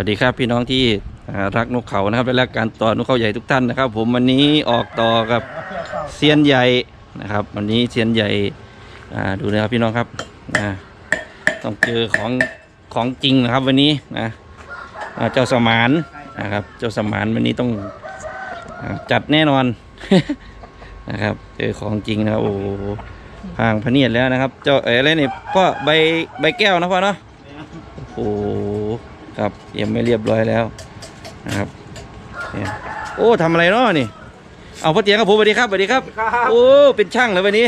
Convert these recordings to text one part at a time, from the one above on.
สวัสดีครับพี่น้องที่รักนกเขานะครับและรักการต่อนกเขาใหญ่ทุกท่านนะครับ ผมวันนี้ออกต่อกับเซียนใหญ่นะครับ วันนี้เซียนใหญ่ดูนะครับพี่น้องครับต้องเจอของของจริงนะครับวันนี้นะเจ้าสมานนะครับ เจ้าสมานวันนี้ต้องจัดแน่นอนนะครับเจอของจริงนะโอ้หพางพเนียดแล้วนะครับ เจ้าเอ๋อะไรนี่พ่อใบใบแก้วนะพ่อเนาะโอ้ โหครับเตรียมไม่เรียบร้อยแล้วนะครับเนี่ยโอ้ทำอะไรเนาะนี่ เอาพ่อเตียงครับผมสวัสดีครับสวัสดีครับ ครับ โอ้เป็นช่างเลยวันนี้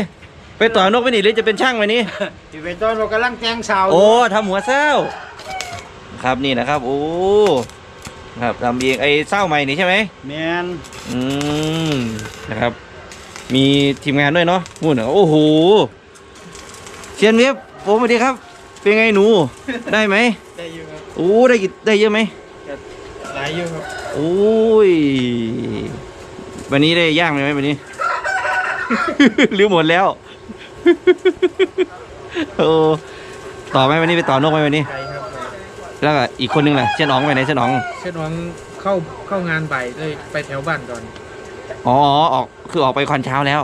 ไปต่อนกไปนี่หรือจะเป็นช่างวันนี้ที่เป็นต้นเรากำลังแทงเสาโอ้ทำหัวเศร้า ครับนี่นะครับ โอ้ครับทำเองไอ้เศร้าใหม่นี่ใช่ไหมแมนอืมนะครับ มีทีมงานด้วยเนาะงูนโอ้โหเชียนเว็บผมสวัสดีครับ เป็นไงหนู ได้ไหม ได้อยู่ครับ โอ้ได้กี่ได้เยอะไหมหลายอยู่ครับโอ้ยวันนี้ได้ย่างเลยไหมวันนี้ หรือหมดแล้วโอ้ต่อไหมวันนี้ไปต่อนกไหมวันนี้ไกลครับแล้วก็อีกคนนึงล่ะเช่นอ๋องไปไหนเช่นอ๋องเช่นวังเข้าเข้างานบ่ายเลยไปแถวบ้านก่อนอ๋อออกคือออกไปควันเช้าแล้ว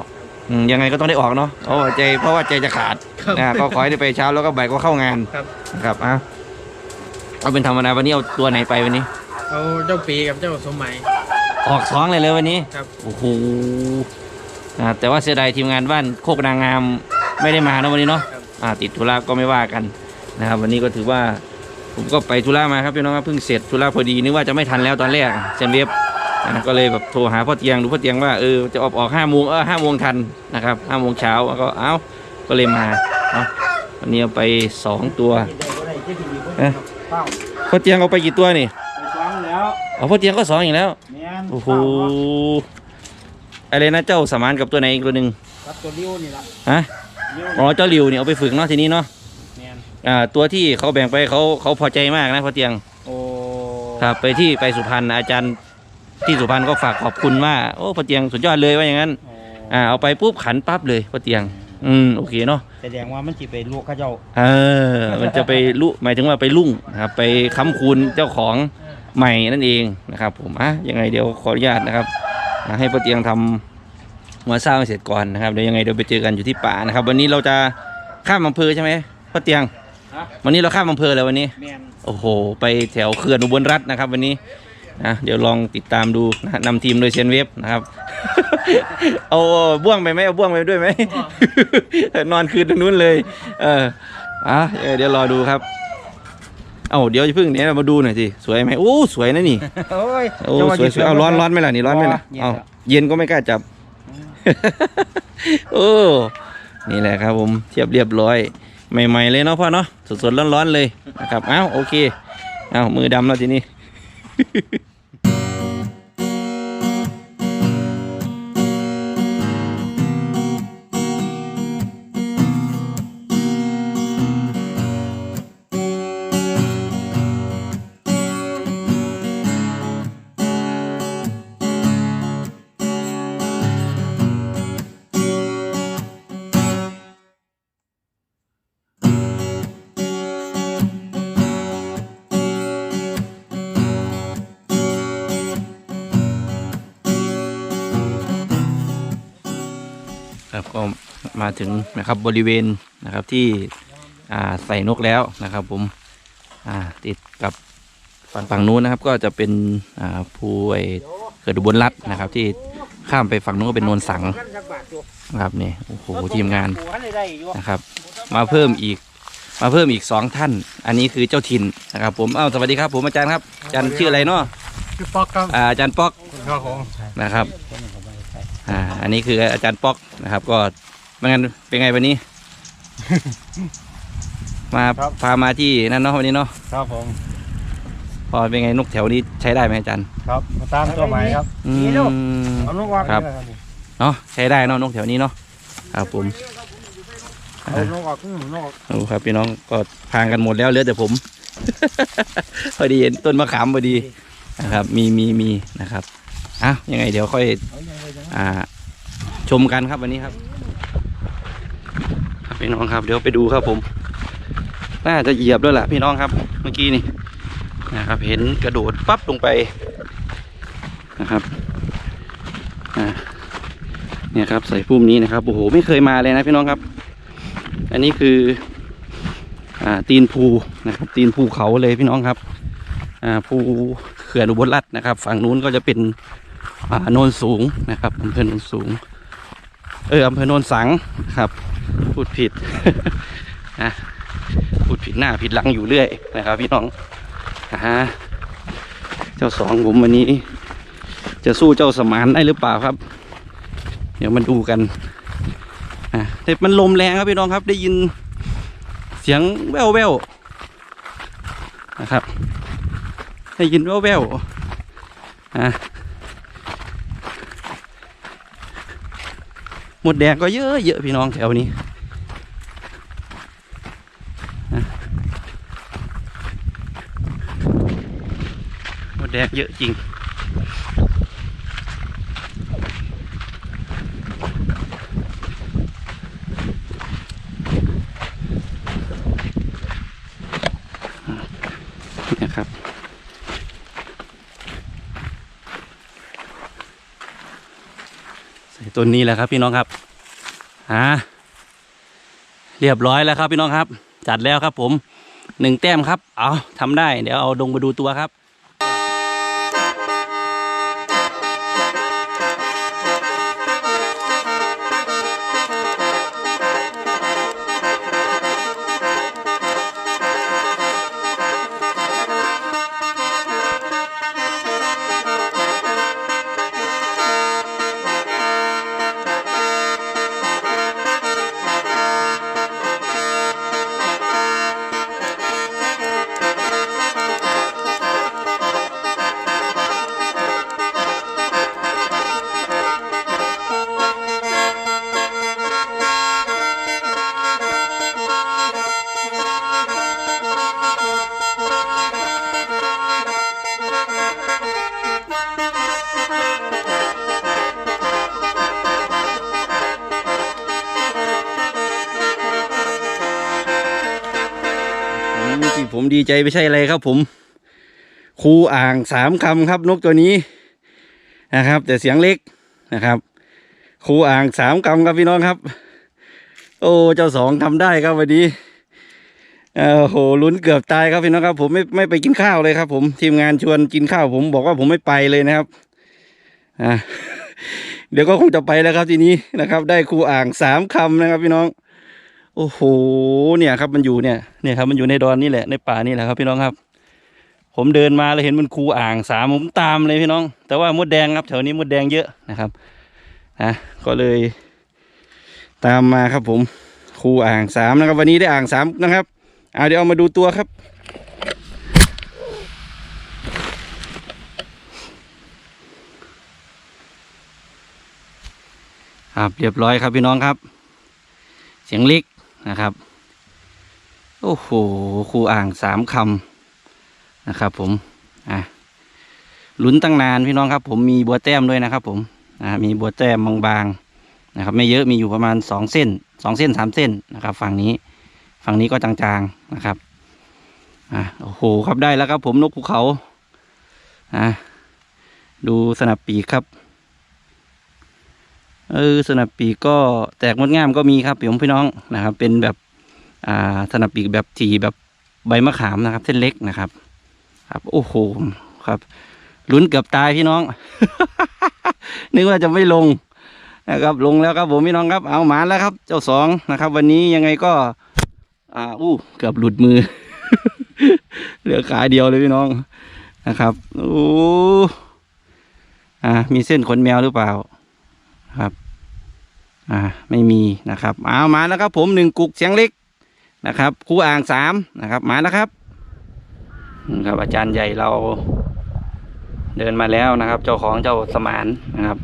อืมยังไงก็ต้องได้ออกเนาะเพราะว่าใจเพราะว่าใจจะขาดครับนะก็ขอให้ได้ไปเช้าแล้วก็บ่ายก็เข้างานครับนะครับอะ เอาเป็นธรรมดาวันนี้เอาตัวไหนไปวันนี้ เอาเจ้าปีกับเจ้าสมหมัย ออกสองเลยเลยวันนี้ครับ โอ้โหอ่าแต่ว่าเสียดายทีมงานบ้านโคกนางงามไม่ได้มานะวันนี้เนาะครับอ่าติดธุระก็ไม่ว่ากันนะครับวันนี้ก็ถือว่าผมก็ไปธุระมาครับพี่น้องครับเพิ่งเสร็จธุระพอดีนึกว่าจะไม่ทันแล้วตอนแรกเซนเว็บอ่าก็เลยแบบโทรหาพ่อเตียงดูพ่อเตียงว่าเออจะออกออกห้าโมงเออห้าโมงทันนะครับห้าโมงเช้าก็เอ้าก็เลยมาเนาะวันนี้เอาไปสองตัว เอ๊ะ พ่อเตียงเอาไปกี่ตัวนี่ไปซ้อมแล้วอ๋อพ่อเตียงก็สองอีกแล้ว แมนโอ้โห อะไรนะเจ้าสมานกับตัวไหนอีกตัวหนึ่งครับตัวริ้วนี่ละฮะ ริ้วอ๋อ เจ้าหลิวเนี่ยเอาไปฝึกเนาะทีนี้เนาะ แมนอ่า ตัวที่เขาแบ่งไปเขาเขาพอใจมากนะพ่อเตียง โอ้ครับ ไปที่ไปสุพรรณอาจารย์ที่สุพรรณก็ฝากขอบคุณว่า โอ้พ่อเตียงสุดยอดเลยว่าอย่างนั้น โอ้อ่า เอาไปปุ๊บขันปั๊บเลยพ่อเตียง อืม โอเคเนาะ แสดงว่ามันจีไปลูกเข้าเจ้าเออ มันจะไปลุหมายถึงว่าไปลุ่งนะครับ ไปค้ำคูณเจ้าของใหม่นั่นเองนะครับ ผมอะยังไงเดี๋ยวขออนุญาตนะครับอ่าให้พ่อเตียงทำหัวเศร้าให้เสร็จก่อนนะครับเดี๋ยวยังไงเดี๋ยวไปเจอกันอยู่ที่ป่านะครับ วันนี้เราจะข้ามอำเภอใช่ไหมพ่อเตียงฮะวันนี้เราข้ามอำเภอเลยวันนี้ แมน โอ้โห ไปแถวเขื่อนอุบลรัฐนะครับ วันนี้ นะเดี๋ยวลองติดตามดูนะฮะนำทีมโดยเซียนเวฟนะครับ เอาบ่วงไปไหมเอาบ่วงไปด้วยไหม นอนคืนตรงนู้นเลย เอออะเออเดี๋ยวรอดูครับ เอาเดี๋ยวจะพึ่งเนี้ยมาดูหน่อยสิสวยไหมโอ้สวยนะนี่โอ้ยโอ้สวยสวยเอาร้อนร้อนไหมล่ะนี่ร้อนไหมล่ะเย็นเอาแล้วเย็นก็ไม่กล้าจับ โอ้นี่แหละครับผมเทียบเรียบร้อย ใหม่ๆเลยเนาะพ่อเนาะสดๆร้อนๆเลยนะครับเอ้าโอเคเอ้ามือดำแล้วทีนี้ ครับก็มาถึงนะครับบริเวณนะครับที่อ่าใส่นกแล้วนะครับ ผมอ่าติดกับฝั่งฝั่งนู้นนะครับ ก็จะเป็นอ่าภูไอ้เกิดอุบลรัฐนะครับ ที่ข้ามไปฝั่งนู้นก็เป็นโนนสังนะครับนี่โอ้โหทีมงานนะครับ มาเพิ่มอีก มาเพิ่มอีกสองท่าน อันนี้คือเจ้าถิ่นนะครับ ผมอ้าวสวัสดีครับ ผมอาจารย์ครับอาจารย์ชื่ออะไรเนาะคือป๊อกครับอ่าอาจารย์ป๊อกครับผมนะครับ อ่า อันนี้คืออาจารย์ป๊อกนะครับ ก็ไม่งั้นเป็นไงวันนี้ มาพามาที่นั่นเนาะวันนี้เนาะครับผมพอเป็นไงนกแถวนี้ใช้ได้ไหมอาจารย์ครับตามตัวหมายครับอืม เอาลูกออกครับเนาะใช้ได้เนาะนกแถวนี้เนาะครับผม เอาลูกออกอืมลูกออกดูครับพี่น้องก็พางกันหมดแล้วเหลือแต่ผม พอดีเห็นต้นมะขามพอดีนะครับ มีมีมีนะครับอะยังไงเดี๋ยวค่อยเอายังไงจัง อ่า ชมกันครับวันนี้ครับ ครับพี่น้องครับ เดี๋ยวไปดูครับผม น่าจะเหยียบด้วยแหละพี่น้องครับ เมื่อกี้นี่นะครับ เห็นกระโดดปั๊บลงไปนะครับอ่าเนี่ยครับใส่พุ่มนี้นะครับโอ้โหไม่เคยมาเลยนะพี่น้องครับ อันนี้คืออ่าตีนภูนะครับ ตีนภูเขาเลยพี่น้องครับอ่าภูเขื่อนอุบลรัตน์นะครับ ฝั่งนู้นก็จะเป็น โนนสูงนะครับอำเภอโนนสูง เอออำเภอโนนสังครับ พูดผิดนะพูดผิดหน้าผิดหลังอยู่เรื่อยนะครับ พี่น้องฮะเจ้าสองผมวันนี้ จะสู้เจ้าสมานได้หรือเปล่าครับ เดี๋ยวมาดูกันอะแต่มันลมแรงครับพี่น้องครับ ได้ยินเสียงแว่วแววนะครับ ได้ยินแว่วแววอะ หมดแดงก็เยอะเยอะพี่น้องแถวนี้หมดแดงเยอะจริง นะครับ ใส่ ต้นนี้แหละครับพี่น้องครับอ่าเรียบร้อยแล้วครับพี่น้องครับ จัดแล้วครับผมหนึ่งแต้มครับ เอาทำได้ เดี๋ยวเอาดงมาดูตัวครับ ที่ผมดีใจไม่ใช่อะไรครับผมครูอ่างสามคำครับนกตัวนี้นะครับ แต่เสียงเล็กนะครับครูอ่างสามคำครับพี่น้องครับ โอ้เจ้าสองทำได้ครับวันนี้เออโหลุ้นเกือบตายครับพี่น้องครับ ผมไม่ไม่ไปกินข้าวเลยครับ ผมทีมงานชวนกินข้าวผมบอกว่าผมไม่ไปเลยนะครับ อ่าเดี๋ยวก็คงจะไปแล้วครับทีนี้นะครับ ได้ครูอ่างสามคำนะครับ พี่น้อง โอ้โห เนี่ยครับมันอยู่เนี่ยเนี่ยครับมันอยู่ในดอนนี่แหละในป่านี่แหละครับ พี่น้องครับ ผมเดินมาแล้วเห็นมันครูอ่างสามผมตามเลยพี่น้อง แต่ว่ามดแดงครับแถวนี้มดแดงเยอะนะครับอะก็เลย ตามมาครับผมครูอ่างสามนะครับ วันนี้ได้อ่างสามนะครับเอาเดี๋ยวเอามาดูตัวครับ ครับเรียบร้อยครับพี่น้องครับ เสียงล็กนะครับ โอ้โหครูอ่างสามคำนะครับผมอะลุ้นตั้งนานพี่น้องครับ ผมมีบัวแต้มด้วยนะครับ ผมอ่ามีบัวแต้มบางๆนะครับ ไม่เยอะมีอยู่ประมาณสองเส้นสองเส้นสามเส้นนะครับ ฝั่งนี้ฝั่งนี้ก็จางๆนะครับอะโอ้โหครับได้แล้วครับ ผมนกภูเขาอะดูสนับปีกครับ เออสนับปีกก็แตกงดงามก็มีครับพี่พี่น้องนะครับ เป็นแบบอ่าสนับปีกแบบทีแบบใบมะขามนะครับ เส้นเล็กนะครับ ครับโอ้โหครับลุ้นเกือบตายพี่น้อง นึกว่าจะไม่ลงนะครับ ลงแล้วครับผมพี่น้องครับ เอาหมาแล้วครับ เจ้าสองนะครับ วันนี้ยังไงก็ อ่าอู้เกือบหลุดมือ เหลือขาเดียวเลยพี่น้องนะครับโอ้อ่ามีเส้นขนแมวหรือเปล่า ครับอ่าไม่มีนะครับเอามาแล้วครับผมหนึ่งกุกเสียงเล็กนะครับครูอ่างสามนะครับมาแล้วครับครับอาจารย์ใหญ่เราเดินมาแล้วนะครับ เจ้าของเจ้าสมานนะครับ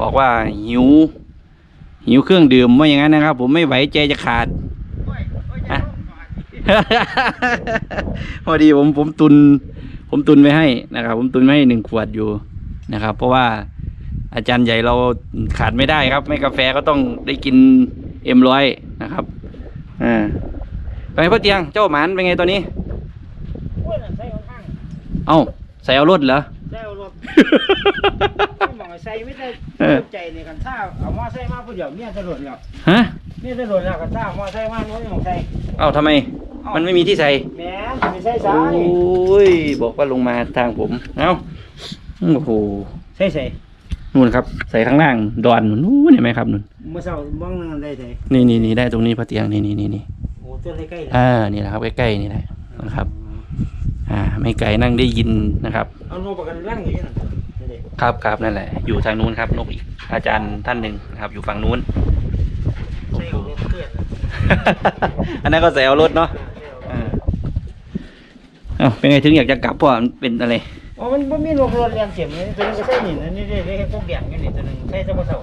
บอกว่าหิวหิวเครื่องดื่มว่าอย่างนั้นนะครับ ผมไม่ไหวใจจะขาดพอดีผมผมตุน ผมตุนไว้ให้นะครับ ผมตุนไว้ให้หนึ่งขวดอยู่นะครับ เพราะว่า อาจารย์ใหญ่เราขาดไม่ได้ครับ ไม่กาแฟก็ต้องได้กินเอ็มร้อยนะครับอ่าไปพ่อเตียงเจ้าหมานเป็นไงตอนนี้โอ้ยนั่นใส่ข้างเอ้าใส่เอารถเหรอๆใส่เอารถไม่มองใส่ไม่ได้เออใจในกันท่าเอามาใส่มาผู้เดียวเมียจะหลุดแล้วฮะเมียจะหลุดแล้วกันท่ามาใส่มาโน้นมองใส่เอ้าทำไม มันไม่มีที่ใส่แหม่ไม่ใส่โอใส่้ยบอกว่าลงมาทางผมเอ้าโอ้โหใส่ใส่ นู่นครับ ใส่ข้างล่างดอนนู่นเห็นไหมครับนู่นเมื่อเช้ามองนั่นได้ใส่นี่นี่นี่ได้ตรงนี้พระเตียงนี่นี่นี่นี่โอ้ตัวใกล้ๆเลยอ่านี่แหละครับใกล้ๆนี่แหละนะครับ อ่า ไม่ไกลนั่งได้ยินนะครับเอาโนประกันร่างอย่างนี้น่ะนี่ดิครับครับนั่นแหละ อยู่ทางนู้นครับนกอีกอาจารย์ท่านหนึ่งนะครับ อยู่ฝั่งนู้นใส่เอารถเคลื่อนนะอันนั้นก็ใส่เอารถเนาะอ่าเอ้าเป็นไงถึงอยากจะกลับเพราะมันเป็นอะไร อ๋อมันบ่มีรถรถเรียนเข็มเลยตัวนึงก็ใส่นี่นะนี่ได้ได้พวกแดงอยู่นี่ตัวนึงใส่ซะบ่เท่า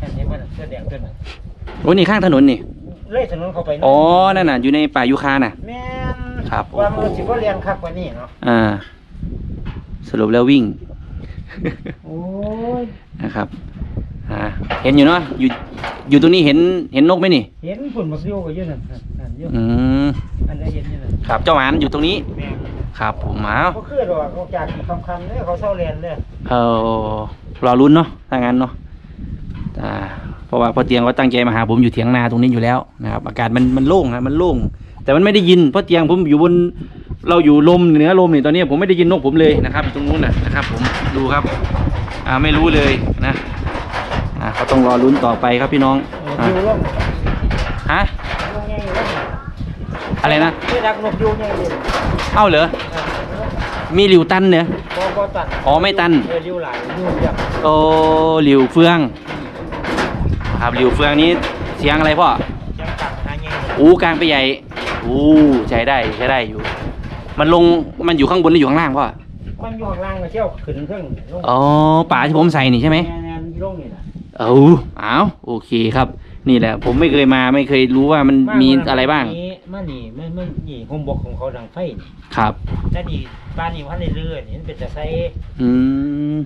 อันนี้มันตัวแดงตัวนึงโอ้ยนี่ข้างถนนนี่ เลยถนนเข้าไปอ๋อ นั่นน่ะ อยู่ในป่ายูคาน่ะ แม่นครับว่ามันโอ้โหสิบ่เรียนคักกว่านี้เนาะอ่า สรุปแล้ววิ่ง โอ้ยนะครับอ่าเห็นอยู่เนาะ อยู่ อยู่ตรงนี้เห็น เห็นนกไหมนี่ เห็นฝุ่นบักโยก็อยู่นั่นนั่นนั่นอยู่อืม อันได้เห็นอยู่นั่นครับ เจ้าหมานอยู่ตรงนี้ แม่น ครับผมมาบ่คือดอกออกจากคำๆเลยเขาเซาเรียนเลยเออรอลุ้นเนาะถ้างั้นเนาะอ่าเพราะว่าพ่อเตียงก็ตั้งใจมาหาผมอยู่เถียงนาตรงนี้อยู่แล้วนะครับอากาศมันมันโล่งนะมันโล่ง แต่มันไม่ได้ยินพ่อเตียงผมอยู่บนเราอยู่ลมเหนือลมนี่ตอนนี้ผมไม่ได้ยินนกผมเลยนะครับอยู่ตรงนู้นนะนะครับ ผมดูครับ อ่าไม่รู้เลยนะอ่าเขาต้องรอลุ้นต่อไปครับพี่น้องเอออ่าอยู่ร่มฮะร่มใหญ่ร่มอะไรนะไม่รักนกอยู่ใหญ่ เลยเอ้าเหรอเออมีหลิวตันเนี่ยบ่บ่ตัดอ๋อไม่ตัน เออริ้วหลายริ้วยับโอ้หลิวเฟืองครับหลิวเฟืองนี้เสียงอะไรพ่อ ยังตัดหาใหญ่เลยอู้กลางไปใหญ่อู้ใช้ได้ใช้ได้อยู่ มันลงมันอยู่ข้างบนหรืออยู่ข้างล่างพ่อ มันอยู่ข้างล่างก็เที่ยวขึ้นเครื่องลงอ๋อป่าที่ผมใส่นี่ใช่ไหม แนนๆลงนี่นะ เอาเอาโอเคครับ นี่แหละ ผมไม่เคยมาไม่เคยรู้ว่ามันมีอะไรบ้าง มานี่มันมันนี่โฮมบกของเขาดังไฟนี่ครับ แต่นี่บ้านนี่พันได้เลื่อนนี่มันเป็นจะใส่อืม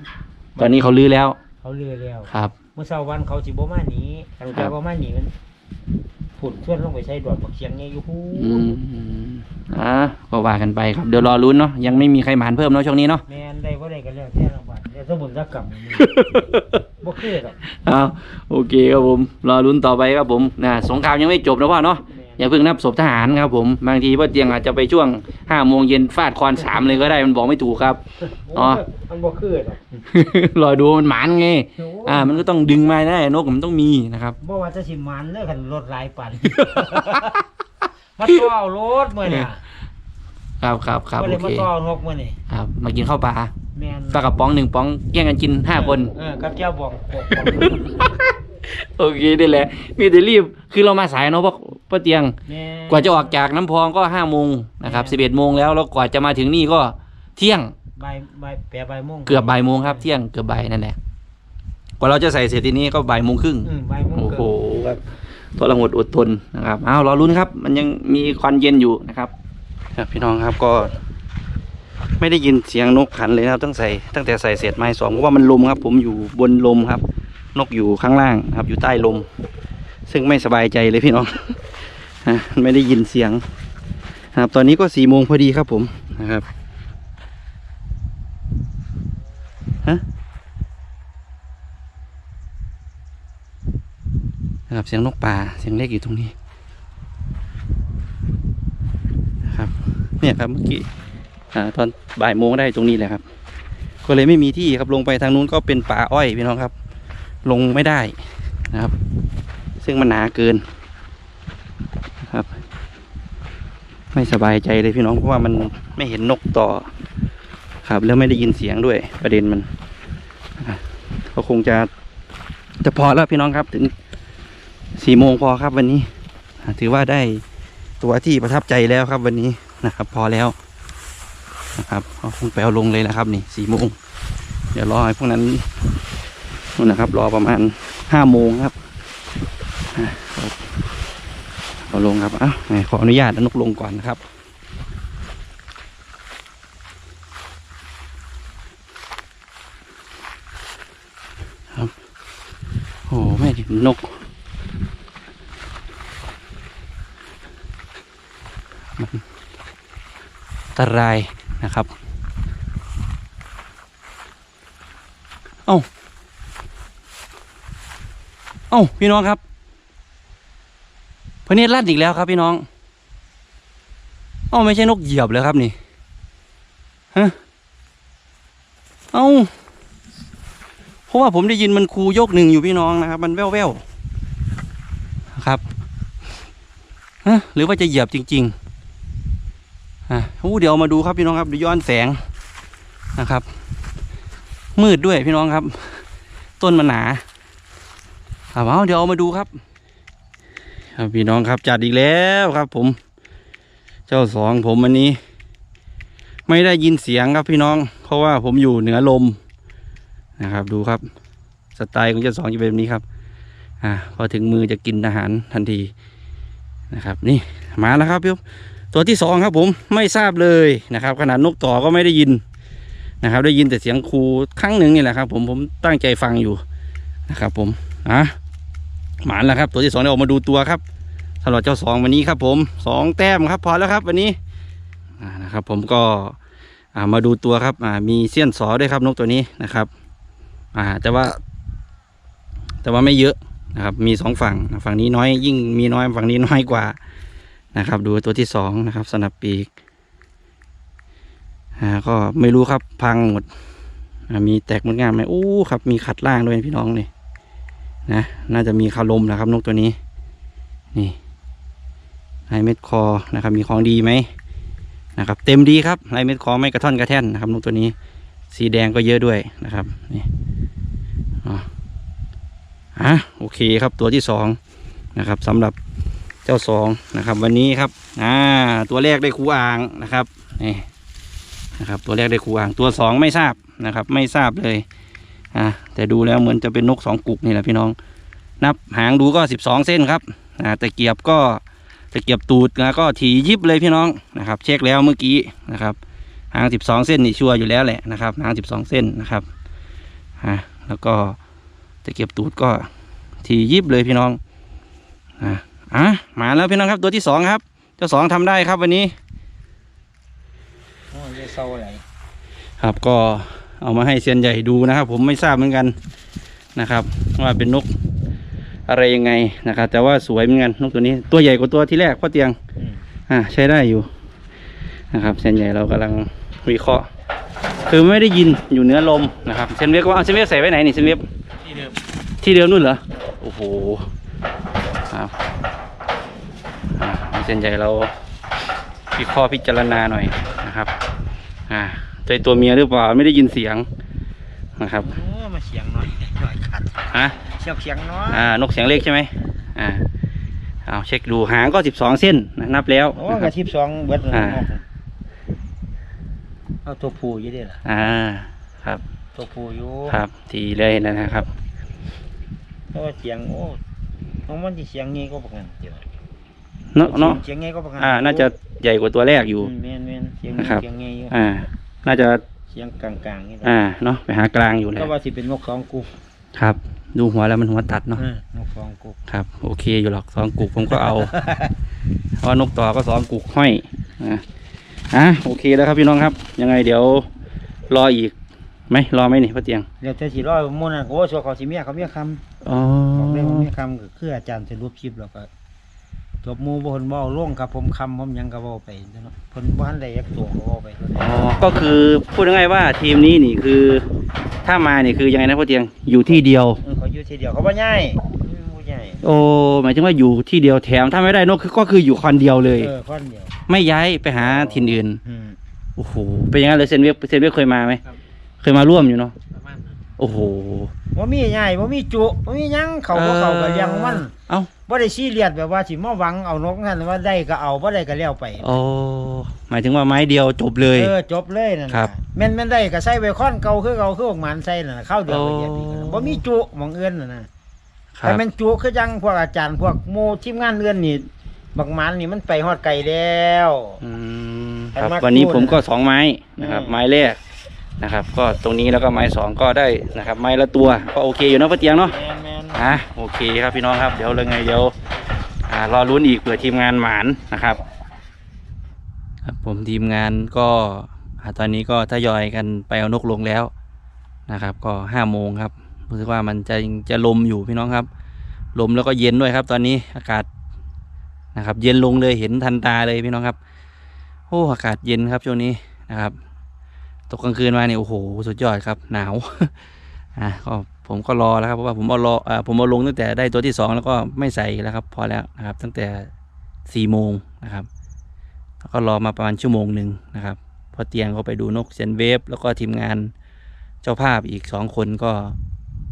ตอนนี้เขาลื้อแล้ว เขาเลื่อแล้วครับ เมื่อเช้าวันเขาสิบ่มาหนี้คันครัจะบ บ่มาหนี้มันผุดชวนลงไปใช้ดอดบักเชียงไงอยู่ฮู้อืมอ่าก็ว่ากันไปครับ เดี๋ยวรอลุ้นเนาะ ยังไม่มีใครหมานเพิ่มเนาะช่วงนี้เนาะ แม่นได้บ่ได้ก็แล้วแต่ละบาดแล้วสมุนสักกรรมนี่บ่คือดอกเอาโอเคครับผม รอลุ้นต่อไปครับผมนะสงครามยังไม่จบนะพ่อเนาะ แม่น อย่าเพิ่งนับศพทหารครับผมบางทีพ่อเตียงอาจจะไปช่วงห้าโมงเย็นฟาดคอนสามเลยก็ได้มันบอกไม่ถูกครับ อ๋อ มันบ่คือดอกรอดูมันหมานไง อ่า มันก็ต้องดึงมาได้นกมันต้องมีนะครับบ่ว่าจะสิมันเด้อคันรถหลายปันมาต่อเอารถมื้อเนี่ยครับครับครับบ่โอได้เคมาต่อนกมื้อนี่ครับ มากินข้าวปลาแม่นปลากระป๋องหนึ่งป๋องแย่งกันกินห้าคนเออกับเจ้าบอกบอกบอก โอเคนี่แหละ มีแต่รีบคือเรามาสายเนาะพ่อพ่อเตียงแม่กว่าจะออกจากน้ำพองก็ห้าโมงนะครับสิบเอ็ดโมงแล้วแล้วกว่าจะมาถึงนี่ก็เที่ยงบ่ายบ่ายแปดบ่ายโมงเกือบบ่ายโมงครับเที่ยงเกือบบ่ายนั่นแหละกว่าเราจะใส่เสร็จทีนี้ก็บ่ายโมงครึ่งอืมบ่ายโมงโอ้เกิโหนครับทรหดอดทนนะครับเอารอรุ้นครับ มันยังมีควันเย็นอยู่นะครับ ครับพี่น้องครับก็ไม่ได้ยินเสียงนกขันเลยนะครับตั้งใส่ตั้งแต่ใส่เศษไม้สองเพราะว่ามันลมครับ ผมอยู่บนลมครับ นกอยู่ข้างล่างครับอยู่ใต้ลม ซึ่งไม่สบายใจเลยพี่น้องอะไม่ได้ยินเสียงนะครับตอนนี้ก็สี่โมงพอดีครับผมนะครับฮะนะครับเสียงนกป่าเสียงเล็กอยู่ตรงนี้นะครับเนี่ยครับเมื่อกี้ตอนบ่ายโมงได้ตรงนี้แหละครับ ก็เลยไม่มีที่ครับลงไปทางนู้นก็เป็นป่าอ้อยพี่น้องครับ ลงไม่ได้นะครับ ซึ่งมันหนาเกินนะครับ ไม่สบายใจเลยพี่น้องเพราะว่ามันไม่เห็นนกต่อครับแล้วไม่ได้ยินเสียงด้วยประเด็นมันก็คงจะจะพอแล้วพี่น้องครับถึงสี่โมงพอครับวันนี้ ถือว่าได้ตัวที่ประทับใจแล้วครับวันนี้นะครับ พอแล้วนะครับก็คงไปเอาลงเลยนะครับ นี่สี่โมงเดี๋ยวรอให้พวกนั้น นู่นนะครับ รอประมาณห้าโมงครับอะครับเอาลงครับอ้าวขออนุญาตนกลงก่อนนะครับครับโอ้ไม่นนกมันตรายนะครับ เอ้า เอ้าพี่น้องครับพระเนตรลั่นอีกแล้วครับพี่น้อง เอ้าไม่ใช่นกเหยียบเลยครับนี่ฮะเอ้าเพราะว่าผมได้ยินมันคูยกหนึ่งอยู่พี่น้องนะครับ มันแว่วๆวนะครับฮะหรือว่าจะเหยียบจริงๆอะอู้เดี๋ยวมาดูครับพี่น้องครับเดี๋ยวย้อนแสงนะครับ มืดด้วยพี่น้องครับ ต้นมันหนา ครับเอาเดี๋ยวเอามาดูครับ ครับพี่น้องครับจัดอีกแล้วครับ ผม เจ้าสองผมวันนี้ ไม่ได้ยินเสียงครับพี่น้อง เพราะว่าผมอยู่เหนือลมนะครับ ดูครับ สไตล์ของเจ้าสองจะเป็นแบบนี้ครับ อ่าพอถึงมือจะกินอาหารทันทีนะครับ นี่มาแล้วครับพี่ตัวที่สองครับ ผมไม่ทราบเลยนะครับ ขนาดนกต่อก็ไม่ได้ยินนะครับ ได้ยินแต่เสียงครูครั้งหนึ่งนี่แหละครับ ผมผมตั้งใจฟังอยู่นะครับ ผมอะ หมานแล้วครับ ตัวที่สองได้ออกมาดูตัวครับสำหรับเจ้าสองวันนี้ครับ ผมสองแต้มครับ พอแล้วครับ วันนี้นะครับ ผมก็มาดูตัวครับมีเสี้ยนสอด้วยครับนกตัวนี้นะครับแต่ว่า แต่ว่าไม่เยอะนะครับ มีสองฝั่งฝั่งนี้น้อยยิ่งมีน้อยฝั่งนี้น้อยกว่านะครับ ดูตัวที่สองนะครับสนับปีกก็ไม่รู้ครับพังหมดมีแตกหมดงามไหมอู้ครับ มีขัดล่างด้วยพี่น้องนี่ นะน่าจะมีคาลมนะครับนกตัวนี้ นี่ลายเม็ดคอนะครับ มีของดีไหมนะครับ เต็มดีครับลายเม็ดคอไม่กระท่อนกระแท่นนะครับนกตัวนี้ สีแดงก็เยอะด้วยนะครับนี่อ๋ออะโอเคครับตัวที่สองนะครับสำหรับเจ้าสองนะครับ วันนี้ครับอ่าตัวแรกได้ครูอ่างนะครับนี่นะครับ ตัวแรกได้ครูอ่างตัวสองไม่ทราบนะครับ ไม่ทราบเลย อ่าแต่ดูแล้วเหมือนจะเป็นนกสองกุกนี่แหละพี่น้อง นับหางดูก็สิบสองเส้นครับอ่าตะเกียบก็ตะเกียบตูดนะก็ถียิบเลยพี่น้องนะครับ เช็คแล้วเมื่อกี้นะครับ หางสิบสองเส้นนี่ชัวร์อยู่แล้วแหละนะครับ หางสิบสองเส้นนะครับอ่าแล้วก็ตะเกียบตูดก็ถียิบเลยพี่น้องอ่าอะมาแล้วพี่น้องครับตัวที่สองครับเจ้าสองทำได้ครับวันนี้โอ้ยจะเศร้าอะไรครับก็ เอามาให้เซียนใหญ่ดูนะครับ ผมไม่ทราบเหมือนกันนะครับ ว่าเป็นนกอะไรยังไงนะครับ แต่ว่าสวยเหมือนกันนกตัวนี้ ตัวใหญ่กว่าตัวที่แรกพ่อเตียงอืมอ่าใช้ได้อยู่นะครับเซียนใหญ่เรากำลังวิเคราะห์ คือไม่ได้ยินอยู่เหนือลมนะครับเซนเวฟก็เอาเซนเวฟใส่ไว้ไหนนี่เซนเวฟที่เดิมที่เดิมนู่นเหรอโอ้โหครับอ่าให้เซียนใหญ่เราวิเคราะห์พิจารณาหน่อยนะครับ อ่า ใจตัวเมียหรือเปล่าไม่ได้ยินเสียงนะครับเออมาเสียงน้อยหน่อยขัดฮะเสียงเสียงน้อยอ่านกเสียงเล็กใช่ไหมอ่าเอาเช็คดูหางก็สิบสองเส้นนะนับแล้วโอ้นะคกรัระบทิบสองเบิดเลยอ่าเอาตัวผู้อยี่ได้ล่ะอ่าครับ ตัวผู้อยู่ครับทีเลยนะครับเพราะว่าเสียงโอ้น้องมันที่เสียงงี้ก็ประกันเดี๋ยวเนาะเนาะเสียงงี้ก็ประกันอ่า น่าจะใหญ่กว่าตัวแรกอยู่อืมแม่นแม่นเสียงนะครับเสียงงี้อยู่อ่า น่าจะเสียงกลางๆนี่แหละอ่าเนาะไปหากลางอยู่แหล้ก็วว่าสิเป็นนกสองกุกครับ ดูหัวแล้วมันหัวตัดเนาะเออนกสองกุกครับ โอเคอยู่หรอกสองกุกผมก็เอาเพราะว่านกต่อก็สองกุกห้อยอะอะโอเคแล้วครับพี่น้องครับ ยังไงเดี๋ยวรออีกไหมรอไหมนี่พ่อเตียงเดี๋ยวจะสิร้อยมุ่นน่ะโอ้ชัวร์เขาสิเมียเขาเมียคำอ๋อบอกได้ว่าเมียคำก็คืออาจารย์จะรวบคลิปแล้วก็ จบหมูบ่เพิ่นบ่เอาลงครับผมคำผมหยังก็บ่ไปเนาะเพิ่นบ่ทันได้ยักตัวก็บ่ไปเพิ่นอ๋อก็คือพูดง่ายๆว่าทีมนี้นี่คือถ้ามานี่คือยังไงนะพ่อเตียงอยู่ที่เดียว เออเขาอยู่ทีเดียวเขาบ่ใหญ่อืมบ่ใหญ่โอ้หมายถึงว่าอยู่ที่เดียวแถมถ้าไม่ได้นกคือก็คืออยู่คนเดียวเลย เออคนเดียวไม่ย้ายไปหาถิ่นอื่นอืม โอ้โหเป็นอยังไงเลยเซนเวฟเซนเวฟเคยมาไหมครับ เคยมาร่วมอยู่เนาะประมาณนั้น โอ้โหบ่มีใหญ่บ่มีจุบ่มีหยังเขาบ่เข้าก็เลี้ยงของมันเอ้าบ่ได้ซีเรียสแบบว่าสิมาหวังเอานกนั่นว่าได้ก็เอาบ่ได้ก็แล้วไปโอ้หมายถึงว่าไม้เดียวจบเลย เออจบเลยนั่นน่ะครับแม่นแม่นได้ก็ใส่ไว้ค่อนเก่าคือเก่าคือออกหมานใส่นั่นน่ะเข้าเดียวก็เหยียบอีกโอ้นั่นน่ะบ่มีจุหมองอื่นน่ะนะครัแต่บ แมันจุคือจังพวกอาจารย์พวกโมทีมงานเรือนนี่บักหมันนี่มันไปฮอดไกลแล้ว อืมแต่ครับมักวันนี้พูดผมก็นะสองไม้นะครับ อืม ไม้แรก นะครับ ก็ตรงนี้แล้วก็ไม้สองก็ได้นะครับ ไม้ละตัวก็โอเคอยู่เนาะพ่อเตียงเนาะแม่นแม่นอะโอเคครับพี่น้องครับเดี๋ยวเลยไงเดี๋ยวอ่ารอลุ้นอีกเผื่อทีมงานหมานนะครับ ครับผมทีมงานก็อ่าตอนนี้ก็ทยอยกันไปเอานกลงแล้วนะครับ ก็ห้าโมงครับรู้สึกว่ามันจะจะลมอยู่พี่น้องครับ ลมแล้วก็เย็นด้วยครับ ตอนนี้อากาศนะครับ เย็นลงเลยเห็นทันตาเลยพี่น้องครับโอ้อากาศเย็นครับช่วงนี้นะครับ ตกกลางคืนมาเนี่ยโอ้โหสุดยอดครับ หนาวอะก็ผมก็รอแล้วครับเพราะว่าผมเอารออ่าผมเอาลงตั้งแต่ได้ตัวที่สองแล้วก็ไม่ใส่แล้วครับ พอแล้วนะครับ ตั้งแต่สี่โมงนะครับแล้วก็รอมาประมาณชั่วโมงหนึ่งนะครับ พอเตียงเขาไปดูนกเซนเวฟแล้วก็ทีมงานเจ้าภาพอีกสองคนก็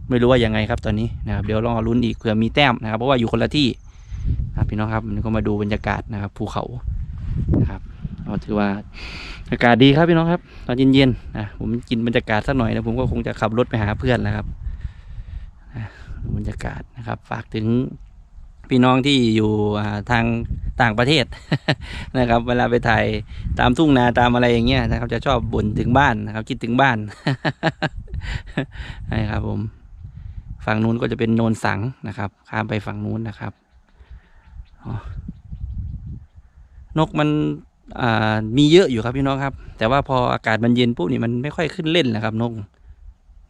ไม่รู้ว่ายังไงครับตอนนี้นะครับเดี๋ยวรอลุ้นอีกเผื่อมีแต้มนะครับ เพราะว่าอยู่คนละที่นะพี่น้องครับมันก็มาดูบรรยากาศนะครับภูเขานะครับ ก็ถือว่าอากาศดีครับพี่น้องครับ ตอนเย็นๆนะผมกินบรรยากาศสักหน่อยนะผมก็คงจะขับรถไปหาเพื่อนแล้วครับบรรยากาศนะครับ ฝากถึงพี่น้องที่อยู่ทางต่างประเทศนะครับ เวลาไปถ่ายตามทุ่งนาตามอะไรอย่างเงี้ยนะครับ จะชอบบ่นถึงบ้านนะครับ คิดถึงบ้านนะครับผม ฝั่งนู้นก็จะเป็นโนนสังนะครับข้ามไปฝั่งนู้นนะครับนกมัน มีเยอะอยู่ครับพี่น้องครับ แต่ว่าพออากาศมันเย็นปุ๊บนี่มันไม่ค่อยขึ้นเล่นนะครับนก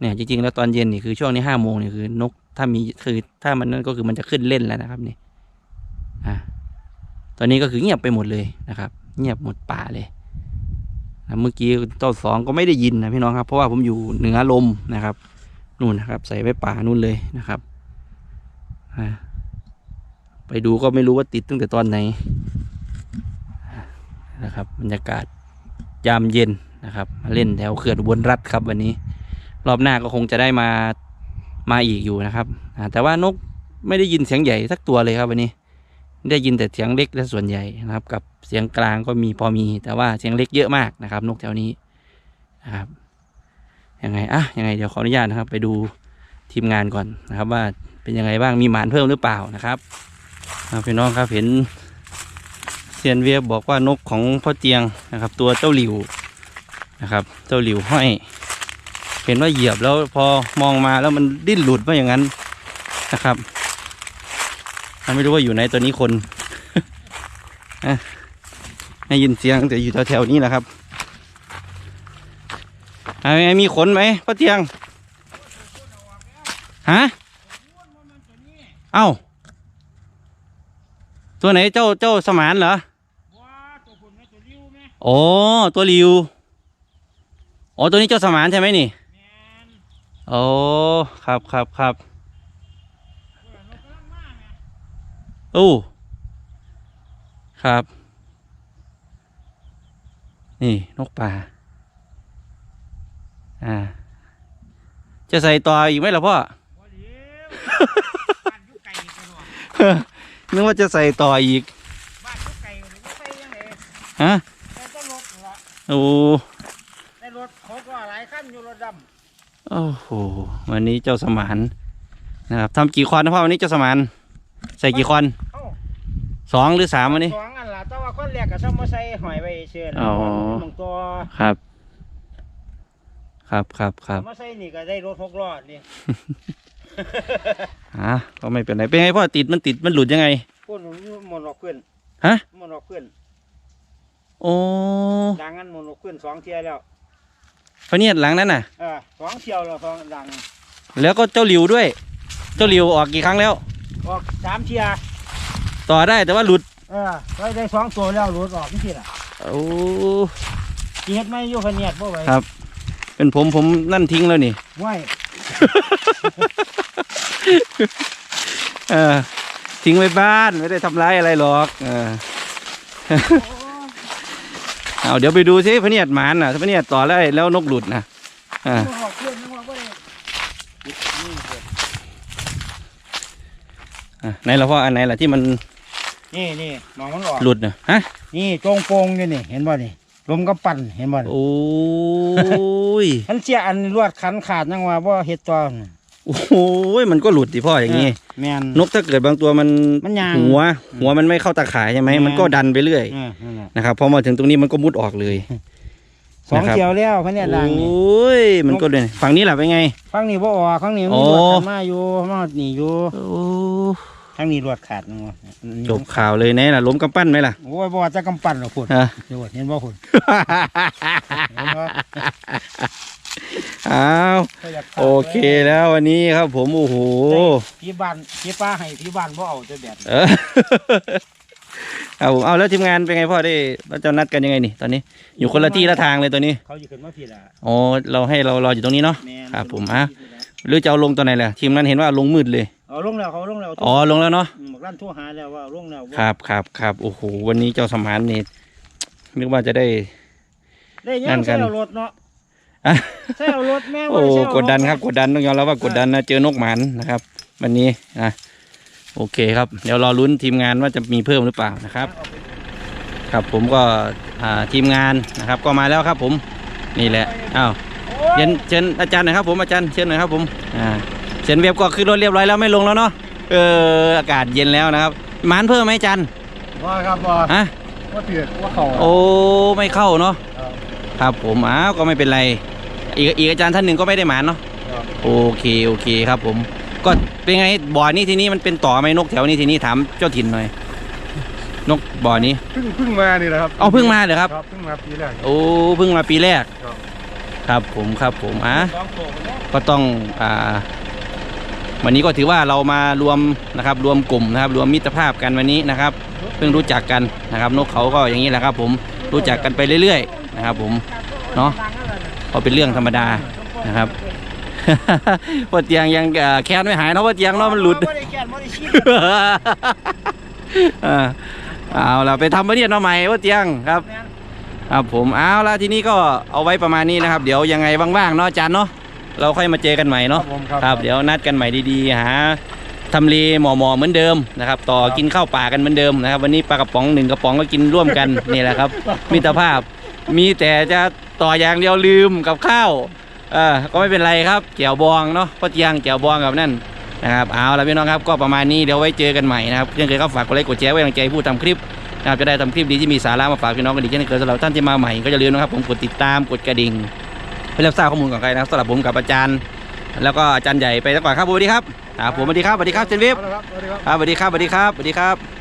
เนี่ยจริงๆแล้วตอนเย็นนี่คือช่วงนี้ห้าโมงนี่คือนกถ้ามีคือถ้ามันนั่นก็คือมันจะขึ้นเล่นแล้วนะครับนี่อ่าตอนนี้ก็คือเงียบไปหมดเลยนะครับ เงียบหมดป่าเลยนะเมื่อกี้เจ้าสองก็ไม่ได้ยินนะพี่น้องครับ เพราะว่าผมอยู่เหนือลมนะครับนู่นนะครับ ใส่ไว้ป่านู่นเลยนะครับไปดูก็ไม่รู้ว่าติดตั้งแต่ตอนไหน นะครับ บรรยากาศยามเย็นนะครับมาเล่นแถวเขื่อนอุบลรัฐครับ วันนี้ รอบหน้าก็คงจะได้มามาอีกอยู่นะครับแต่ว่านกไม่ได้ยินเสียงใหญ่สักตัวเลยครับวันนี้ ได้ยินแต่เสียงเล็กและส่วนใหญ่นะครับ กับเสียงกลางก็มีพอมี แต่ว่าเสียงเล็กเยอะมากนะครับ นกแถวนี้นะครับยังไงอะยังไงเดี๋ยวขออนุญาตนะครับ ไปดูทีมงานก่อนนะครับ ว่าเป็นยังไงบ้างมีหมานเพิ่มหรือเปล่านะครับอ่าพี่น้องครับเห็น เซียนเวียบอกว่านกของพ่อเจียงนะครับ ตัวเจ้าหลิวนะครับ เจ้าหลิวห้อย เห็นว่าเหยียบแล้วพอมองมาแล้วมันดิ้นหลุดมาอย่างนั้นนะครับไม่รู้ว่าอยู่ไหนตัวนี้คนอะได้ยินเสียงแต่อยู่แถวๆนี้แหละครับไอ้มีขนไหมพ่อเตียงฮะเอ้า ตัวไหนเจ้าเจ้าสมานเหรอโอ้ตัวริวโอ้ตัวนี้เจ้าสมานใช่ไหมนี่โอ้ครับครับครับโอ้ครับ นี่นกป่า อ่า จะใส่ต่ออีกไหมล่ะพ่อ นึกว่าจะใส่ต่ออีกฮะโอ้ในรถเขาก็หลายขั้นอยู่รถดโอ้โหวันนี้เจ้าสมานนะครับทำกี่คอนนะพ่อวันนี้เจ้าสมานใส่กี่คอนำเอ้าสองหรือสามวันนี้สองอันละแต่ว่าคนแรกก็ชอบมาใส่หอยไว้เชื่ออ๋อหนึ่งตัวครับ ครับครับครับมาใส่นี่ก็ได้รถหกล้อนี่ อะก็ไม่เป็นไรเป็นไงพ่อติดมันติดมันหลุดยังไงพูดหมนออกเพื่อนฮะหมนออกเพื่อนโอ้ดังงั้นหมนออกเพื่อนสองเที่ยแล้วพะเนียดหลังนั้นน่ะเออสองเที่ยวแล้วสองดัง แล้วก็เจ้าหลิวด้วย เจ้าหลิวออกกี่ครั้งแล้ว ออกสามเที่ยต่อได้แต่ว่าหลุดเออได้ได้สองตัวแล้วรถออกนี่สิล่ะโอ้สิเฮ็ดไม่อยู่ขเนียดบ่ไหวครับ เป็นผมผมนั่นทิ้งแล้วนี่ไหว เออทิ้งไว้บ้านไม่ได้ทำร้ายอะไรหรอก เออเอาเดี๋ยวไปดูซิพะเนียดหมานน่ะถ้าพะเนียดต่อแล้วแล้วนกหลุดนะอ่าหมนออกเพื่อนนึกว่าบ่ได้นี่เพื่อนอะไหนละพ่ออันไหนล่ะที่มันนี่นี่มองมันออกหลุดน่ะฮะ นี่โจงโปงอยู่นี่ เห็นบ่นี่ ลมกำปั่นเห็นบ่นี่โอ้ยมันเสียอันลวดขันขาดยังว่าบ่เฮ็ดตัวน่ะโอ้ยมันก็หลุดดิพ่ออย่างนี้เแม่นนกถ้าเกิดบางตัวมันมันยางหัว หัวมันไม่เข้าตาข่ายใช่ไหมอืมมันก็ดันไปเรื่อยเออนั่นแหละนะครับพอมาถึงตรงนี้มันก็มุดออกเลยสองนะครับเที่ยวแล้วเขาเนี่ยดังนี่โอ้ยมันก็เลยฝั่งนี้แหละเป็นไงข้างนี้บ่ออกข้างนี้มันโอ้มีลวดขันมาอยู่มาหนีอยู่โอ้ ทั้งนี้รวดขาดนึงวะอันนี้จบข่าวเลยแน่ล่ะล้มกำปั้นไหมล่ะ โอ้ยบ่ว่าจะกำปั้นหรอกพุ่นฮะเดี๋ยวเห็นบ่พุ่นเห็นบ่อ้าวขาอยากขาดโอเคแล้ววันนี้ครับผมโอ้โหที่บ้านที่ป้าให้ที่บ้านบ่เอาจะแบบเออครับผมเอาแล้วทีมงานเป็นไงพ่อได้เราจะนัดกันยังไงนี่ตอนนี้ อยู่คนละที่ละทางเลยตอนนี้เขาอยู่ขึ้นมาพี่ละอ๋อเราให้เรารออยู่ตรงนี้เนาะแม่นครับผมอะ หรือจะเอาลงตอนไหนล่ะทีมนั้นเห็นว่าลงมืดเลย เอาลงแล้วเขาลงแล้วอ๋อลงแล้วเนาะมบอกร้านโทั่วหาแล้วว่าเอาลงแล้วครับครับครับโอ้โหวันนี้เจ้าสมานนี่นึกว่าจะได้ ได้ยันั่งนกัใช่น เอารถเนาะอะใช่เอารถแม่โอ้ว่าใช่เอารถกดดันครับกดดันต้องยอมรับว่ากดดันนะเจอนกหมันนะครับ วันนี้นะโอเคครับ เดี๋ยวรอลุ้นทีมงานว่าจะมีเพิ่มหรือเปล่านะครับ ครับผมก็อ่าทีมงานนะครับก็มาแล้วครับผมนี่แหละอ้าว เชิญเชิญอาจารย์หน่อยครับผมอาจารย์เชิญหน่อยครับผมอ่าเชิญเว็บก็ขึ้นรถเรียบร้อยแล้วไม่ลงแล้วเนาะเอออากาศเย็นแล้วนะครับหมานเพิ่มไหมอาจารย์ว่าครับว่าฮะว่าเถื่อนว่าเขาโอ้ไม่เข้าเนาะครับครับผมอ้าวก็ไม่เป็นไรอีกอีกอาจารย์ท่านหนึ่งก็ไม่ได้หมานเนาะครับโอเคโอเคครับผม ก็เป็นไงบ่อนี้ทีนี้มันเป็นต่อไหมนกแถวนี้ทีนี้ถามเจ้าถิ่นหน่อย นกบ่อนี้เพิ่งเพิ่งมานี่แหละครับเอาเพิ่งมาเหรอครับครับเพิ่งมาปีแรกโอ้เพิ่งมาปีแรก ครับครับผมครับผมอะสองโตกันแล้วก็ต้องอ่าวันนี้ก็ถือว่าเรามารวมนะครับ รวมกลุ่มนะครับ รวมมิตรภาพกันวันนี้นะครับ เพิ่งรู้จักกันนะครับ นกเขาก็อย่างนี้แหละครับ ผมรู้จักกันไปเรื่อยๆนะครับ ผมเนาะก็เป็นเรื่องธรรมดานะครับพอเตียงยังเอ่อแค้นไม่หายเนาะพอเตียงเนาะมันหลุดบ่ได้แก่นบ่ได้ชี้เออเอาละไปทำประเทศมาใหม่ว่าเตียงครับ ครับผมเอาละทีนี้ก็เอาไว้ประมาณนี้นะครับ เดี๋ยวยังไงว่างๆเนาะอาจารย์เนาะเราค่อยมาเจอกันใหม่เนาะผมครับครับ เดี๋ยวนัดกันใหม่ดีๆหาทำเลหมอๆเหมือนเดิมนะครับต่อกินข้าวป่ากันเหมือนเดิมนะครับ วันนี้ปลากระป๋องหนึ่งกระป๋องก็กินร่วมกันนี่แหละครับมิตรภาพ มีแต่จะต่ออย่างเดียวลืมกับข้าวเออก็ไม่เป็นไรครับเกี่ยวบองเนาะพ่อเตียงเกี่ยวบองกับนั่นนะครับเอาละพี่น้องครับก็ประมาณนี้เดี๋ยวไว้เจอกันใหม่นะครับเช่นเคยครับฝากกดไลค์กดแชร์ไว้กำลังใจผู้ทำคลิป นะครับจะได้ทำคลิปดีที่มีสาระมาฝากพี่น้องกันอีกเช่นเคยสำหรับท่านที่มาใหม่ก็อย่าลืมนะครับผมกดติดตามกดกระดิ่งเพื่อรับทราบข้อมูลของใครนะครับสำหรับผมกับอาจารย์ แล้วก็อาจารย์ใหญ่ไปแล้วก่อนครับสวัสดีครับครับผมสวัสดีครับสวัสดีครับเจนวิฟครับสวัสดีครับครับสวัสดีครับสวัสดีครับสวัสดีครับ